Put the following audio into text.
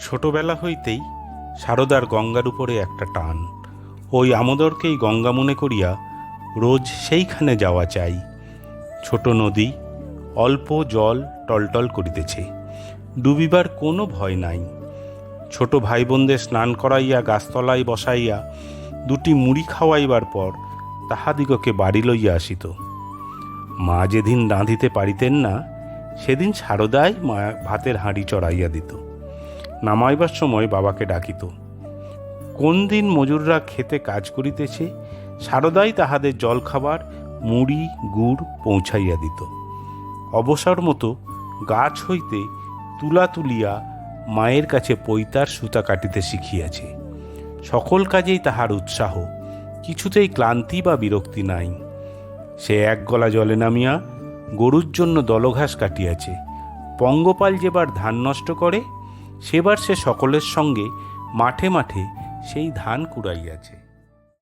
ছোটবেলা হইতেই সারদার গঙ্গার উপরে একটা টান। ওই আমোদরকেই গঙ্গা মনে করিয়া রোজ সেইখানে যাওয়া চাই। ছোট নদী, অল্প জল টলটল করিতেছে। ডুবিবার কোনো ভয় নাই। ছোট ভাই বোনদের স্নান করাইয়া গাছতলায় বসাইয়া দুটি মুড়ি খাওয়াইবার পর তাহাদিগকে বাড়ি লইয়া আসিত। মা যেদিন রাঁধিতে পারিতেন না, সেদিন সারদাই মা ভাতের হাঁড়ি চড়াইয়া দিত। নামাইবার সময় বাবাকে ডাকিত। কোন দিন মজুররা খেতে কাজ করিতেছে, সারদাই তাহাদের জলখাবার, মুড়ি, গুড় পৌঁছাইয়া দিত। অবসর মতো গাছ হইতে তুলা তুলিয়া মায়ের কাছে পৈতার সুতা কাটিতে শিখিয়াছে। সকল কাজেই তাহার উৎসাহ, কিছুতেই ক্লান্তি বা বিরক্তি নাই। সে এক গলা জলে নামিয়া গরুর জন্য দলঘাস কাটিয়াছে। পঙ্গপাল যেবার ধান নষ্ট করে সেবার সে সকলের সঙ্গে মাঠে মাঠে সেই ধান কুড়াইয়াছে।